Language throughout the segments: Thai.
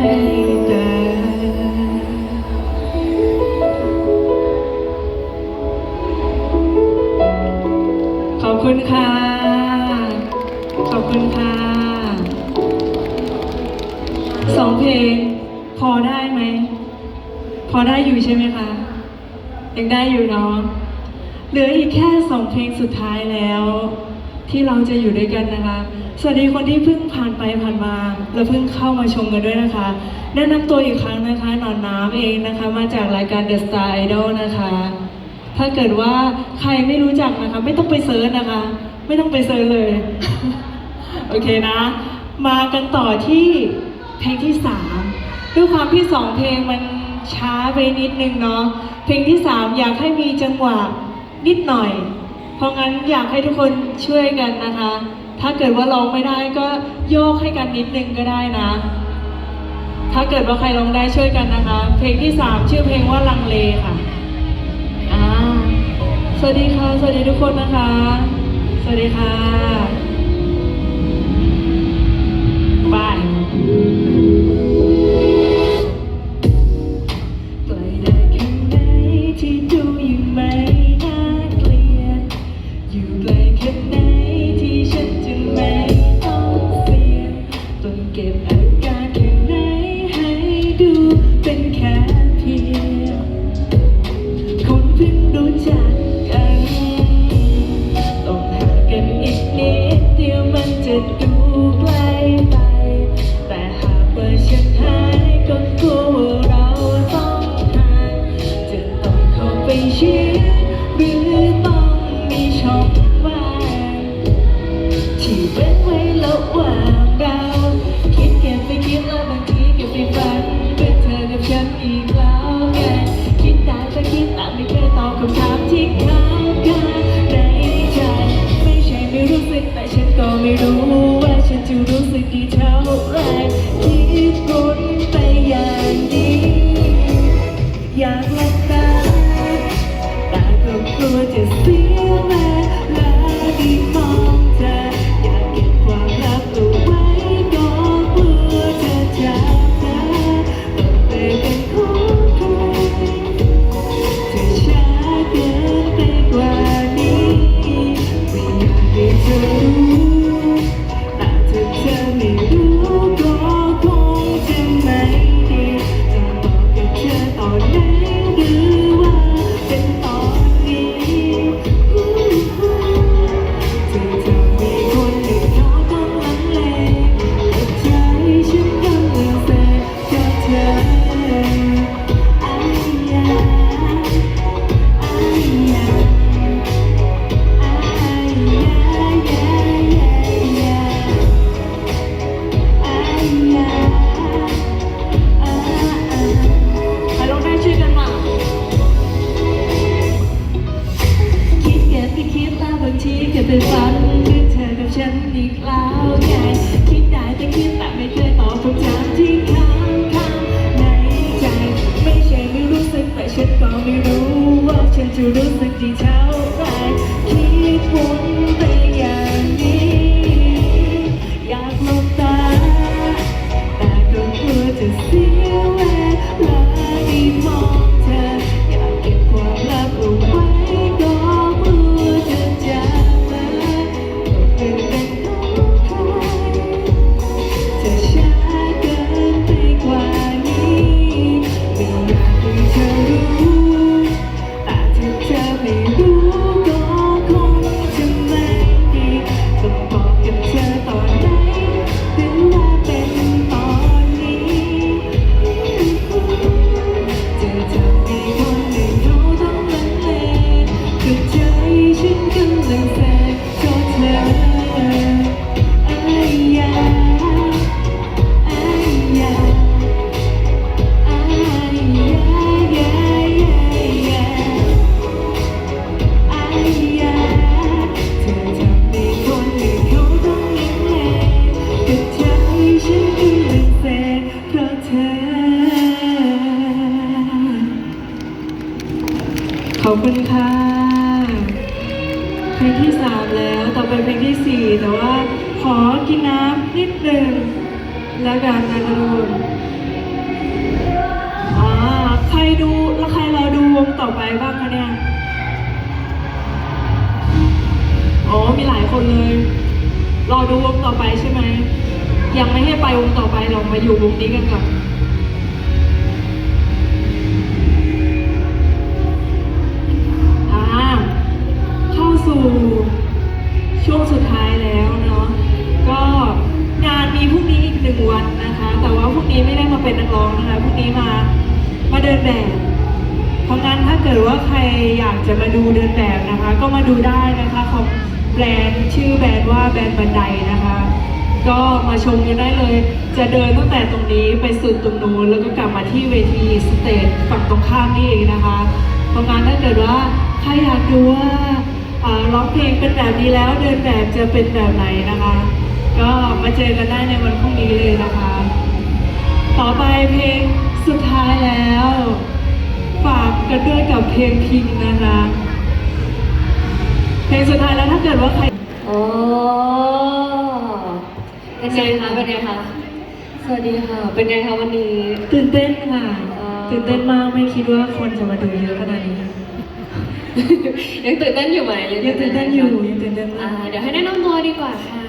ขอบคุณค่ะ ขอบคุณค่ะ สองเพลง พอได้ไหม พอได้อยู่ใช่ไหมคะ ยังได้อยู่เนาะ เหลืออีกแค่สองเพลงสุดท้ายแล้ว ที่เราจะอยู่ด้วยกันนะคะ สวัสดีคนที่เพิ่งผ่านไปผ่านมาและเพิ่งเข้ามาชมกันด้วยนะคะ แนะนำตัวอีกครั้งนะคะนอนน้ำเองนะคะ มาจากรายการ The Star Idol นะคะ ถ้าเกิดว่าใครไม่รู้จักนะคะ ไม่ต้องไปเซิร์ชนะคะ ไม่ต้องไปเซิร์ชเลย โอเคนะ มากันต่อที่เพลงที่ 3 ด้วยความที่ 2 เพลงมันช้าไปนิดนึงเนาะเพลงที่ 3 อยากให้มีจังหวะนิดหน่อย เพราะงั้นอยากให้ทุกคนช่วยกันนะคะ ถ้าเกิดว่าร้องไม่ได้ก็โยกให้กันนิดนึงก็ได้นะ ถ้าเกิดว่าใครร้องได้ช่วยกันนะคะ เพลงที่สามชื่อเพลงว่าลังเลค่ะอาสวัสดีค่ะ สวัสดีทุกคนนะคะ สวัสดีค่ะบาย 就如此地巧。 แต่ว่าขอกินน้ำนิดนึงแล้วกันนะทุกคนอ่าใครดูแล้วใครรอดูวงต่อไปบ้างคะเนี่ยอ๋อมีหลายคนเลย รอดูวงต่อไปใช่ไหมยังไม่ให้ไปวงต่อไปลองมาอยู่วงนี้กันก่อนอ่าเข้าสู่ วันนะคะ แต่ว่าพรุ่งนี้ไม่ได้มาเป็นนักร้องนะคะพรุ่งนี้มามาเดินแบบ เพราะงั้นถ้าเกิดว่าใครอยากจะมาดูเดินแบบนะคะ ก็มาดูได้นะคะของแบรนด์ชื่อแบรนด์ว่าแบรนด์บันไดนะคะ ก็มาชมกันได้เลย จะเดินตั้งแต่ตรงนี้ไปสุดตรงนู้นแล้วก็กลับมาที่เวทีสเตจฝั่งตรงข้ามนี่เองนะคะเพราะงั้นถ้าเกิดว่าใครอยากดูว่าอ่าร้องเพลงเป็นแบบนี้แล้วเดินแบบจะเป็นแบบไหนนะคะ ก็มาเจอกันได้ในวันพรุ่งนี้เลยนะคะ ต่อไปเพลงสุดท้ายแล้ว ฝากกันด้วยกับเพลงพิงนะคะ เพลงสุดท้ายแล้วถ้าเกิดว่าใครอ๋อเป็นไงคะเป็นไงคะสวัสดีค่ะ เป็นไงคะวันนี้ตื่นเต้นค่ะอ๋อตื่นเต้นมากไม่คิดว่าคนจะมาดูเยอะขนาดนี้ยังตื่นเต้นอยู่ไหมยังตื่นเต้นอยู่ยังตื่นเต้นอ่ามากเดี๋ยวให้แนะนำตัวดีกว่าค่ะ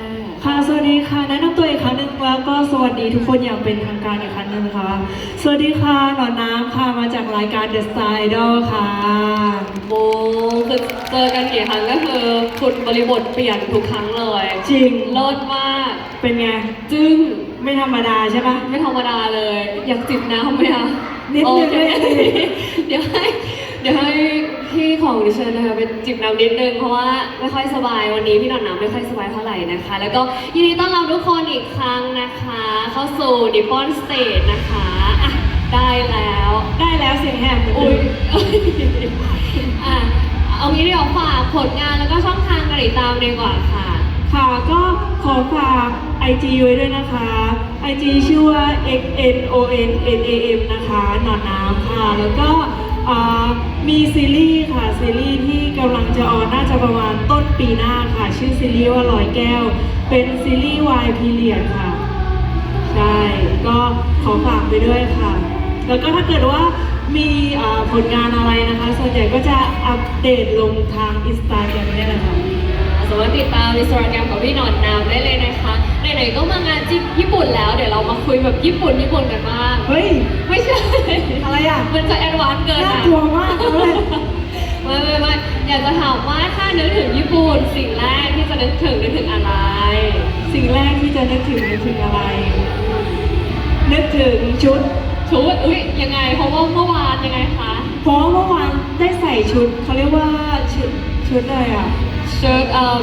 ค่ะ สวัสดีค่ะ แนะนำตัวอีกครั้งหนึ่งแล้วก็สวัสดีทุกคนอย่างเป็นทางการอีกครั้งหนึ่งนะคะสวัสดีค่ะ หนอนน้ำค่ะ มาจากรายการ The Star Idol ค่ะโมคือเจอกันกี่ครั้งก็คือคุณบริบทเปลี่ยนทุกครั้งเลย จริง เลิศมาก เป็นไง จึ้ง ไม่ธรรมดาใช่ปะไม่ธรรมดาเลย อยากจิบน้ำไหมคะนิดนึงโอเคไม่เป็นไรเดี๋ยวให้เดี๋ยวให้ พี่ของดิฉันนะคะเป็นจิบน้ำนิดนึงเพราะว่าไม่ค่อยสบายวันนี้พี่หนอนน้ำไม่ค่อยสบายเท่าไหร่นะคะ แล้วก็ยินดีต้อนรับทุกคนอีกครั้งนะคะ เข้าสู่ดิปอนสเตจนะคะอะได้แล้วได้แล้วเสียงแหบเหมือนอุ้เดิยมอะเอางี้เดี๋ยวฝากผลงานแล้วก็ช่องทางการติดตามดีกว่าค่ะ ค่ะก็ขอฝาก IG ไว้ด้วยนะคะ IG ชื่อว่า x n o n n a m นะคะหนอนน้ำค่ะแล้วก็อ่า มีซีรีส์ค่ะ ซีรีส์ที่กำลังจะออนน่าจะประมาณต้นปีหน้าค่ะ ชื่อซีรีส์ว่าลอยแก้ว เป็นซีรีส์วายพีเรียดค่ะ ใช่ ก็ขอฝากไปด้วยค่ะ แล้วก็ถ้าเกิดว่ามีผลงานอะไรนะคะ ส่วนใหญ่ก็จะอัปเดตลงทางอินสตาแกรมนี่แหละค่ะ สามารถติดตามอินสตาแกรมของพี่หนอนนามได้เลยนะคะไหนๆก็มางานจิญี่ปุ่นแล้วเดี๋ยวเรามาคุยแบบญี่ปุ่นญี่ปุ่นกันบ้างเฮ้ย ไม่ใช่อะไรอะ มันจะแอดวานซ์เกินน่าอะ กลัวมากเลยไม่ไม่ไม่อยากจะถามว่าถ้านึกถึงญี่ปุ่นสิ่งแรกที่จะนึกถึงนึกถึงอะไร สิ่งแรกที่จะนึกถึงนึกถึงอะไร นึกถึงชุด ชุดอุ้ยยังไง เพราะว่าเมื่อวานยังไงคะ เพราะเมื่อวานได้ใส่ชุดเขาเรียกว่าชุดชุดอะไรอะ ชุดเอ่อ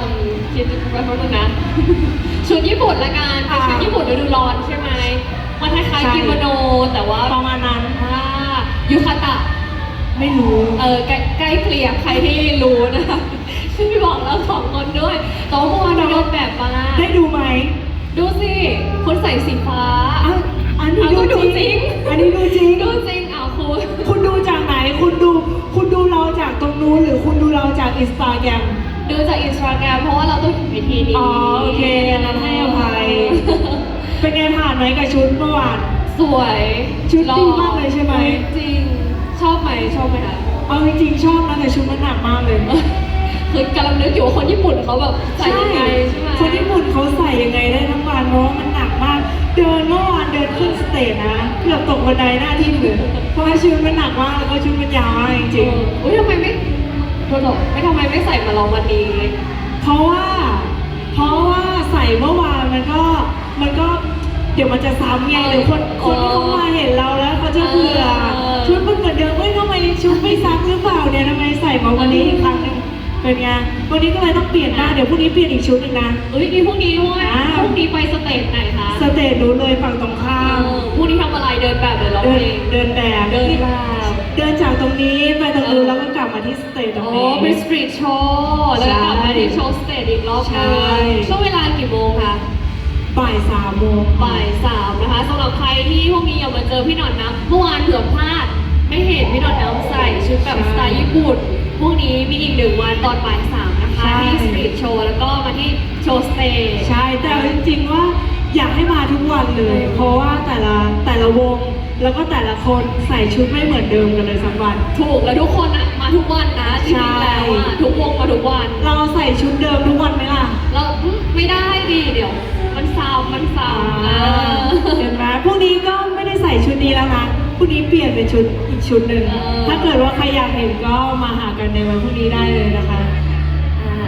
คิดแป๊บนึงนะ ชุดญี่ปุ่นละกันเป็นชุดอ่าญี่ปุ่นฤดูร้อนใช่ไหมมันคล้ายใช่ๆกิโมโนแต่ว่าประมาณนั้นอ่ายูคาตะ ไม่รู้ เออใกล้ใกล้เกลี่ยใครที่รู้นะคะพี่บอกแล้วสองคนด้วยแตัวาเมื่อวานเราเดินแบบมาได้ดูไหม ดูสิคุณใส่สีฟ้าอะอันนี้เอาก็ดูดูจจริริง ง อันนี้ดูจริง ดูจริงเอาคุณ คุณดูจากไหน คุณดู คุณดูเราจากตรงนู้นหรือคุณดูเราจากอินสตาแกรม ดูจากอินสตาแกรมเพราะว่าเราต้องถึงวิธีนี้อ๋อโอเคอันนั้นให้อภัย เป็นไงผ่านไหมกับชุดเมื่อวาน สวยชุดดีมากเลยใช่ไหม จริง ชอบไหมชอบไหมคะ เอาจริงๆชอบนะแต่ชุดมันหนักมากเลย คือกำลังนึกอยู่ว่าคนญี่ปุ่นเขาแบบใส่ยังไงใช่ไหมคนญี่ปุ่นเขาใส่ยังไงได้ทั้งวันเพราะว่ามันหนักมาก เดินเมื่อวานเดินขึ้นสเตจนะเกือบตกบันไดหน้าที่เลยเพราะว่าชุดมันหนักมากแล้วก็ชุดมันยาวมากจริงเอออุ้ยทำไมไม่ โทษๆไม่ทำไมไม่ใส่มาลองวันนี้ๆเพราะว่า เพราะว่าใส่เมื่อวานมันก็มันก็เดี๋ยวมันจะซ้ำไงเดี๋ยวคนคนที่เขามาเห็นเราแล้วเขาจะเบื่อเออชุดมันเหมือนเดิมเฮ้ยทำไมชุดไม่ซ้ำหรือเปล่าเนี่ยทำไมใส่มาวันนี้อีกครั้งหนึงเป็นไงวันนี้ก็เลยต้องเปลี่ยนบ้างเดี๋ยวพรุ่งนี้เปลี่ยนอีกชุดหนึงนะเอ้ยนี่พรุ่งนี้ด้วยอ่าพรุ่งนี้ไปสเตจไหนคะสเตจนู้นเลยฝั่งตรงข้ามเออพรุ่งนี้ทำอะไรเดินแบบหรือร้องเดิเพนลงเดินแบบเดินแบบ เดินจากตรงนี้ไปตรงนู้นเออแล้วก็กลับมาที่สเตจตรงอ๋อนี้ เป็นสตรีทโชว์แล้วก็กลับมาที่โชว์สเตจอีกรอบหนึงใช่ ช่วงเวลากี่โมงคะ บ่ายสามโมงบ่ายสามนะคะสำหรับใครที่พวกนี้อยากมาเจอพี่หนอนน้ำเมื่อวานเผื่อพลาด ไม่เห็นพี่หนอนน้ำใส่ชุดแบบสไตล์ญี่ปุ่นพวกนี้มีอีกหนึ่งวันตอนบ่ายสามนะคะที่สตรีทโชว์แล้วก็มาที่โชว์สเตจ ใช่แต่เอาจริงๆว่าอยากให้มาทุกวันเลย เพราะว่าแต่ละแต่ละวง แล้วก็แต่ละคนใส่ชุดไม่เหมือนเดิมกันเลยสักวัน ถูกแล้วทุกคนอะมาทุกวันนะจริงๆแล้วอะทุกวงมาทุกวัน เราใส่ชุดเดิมทุกวันไหมล่ะเราอืมไม่ได้ดิเดี๋ยว มันซ้ำมันซ้ำอ่าก็ไม่ได้ใส่ชุดนี้แล้วนะพรุ่งนี้เปลี่ยนเป็นชุดอีกชุดหนึ่งเออถ้าเกิดว่าใครอยากเห็นก็มาหากันในวันพรุ่งนี้ได้เลยนะคะ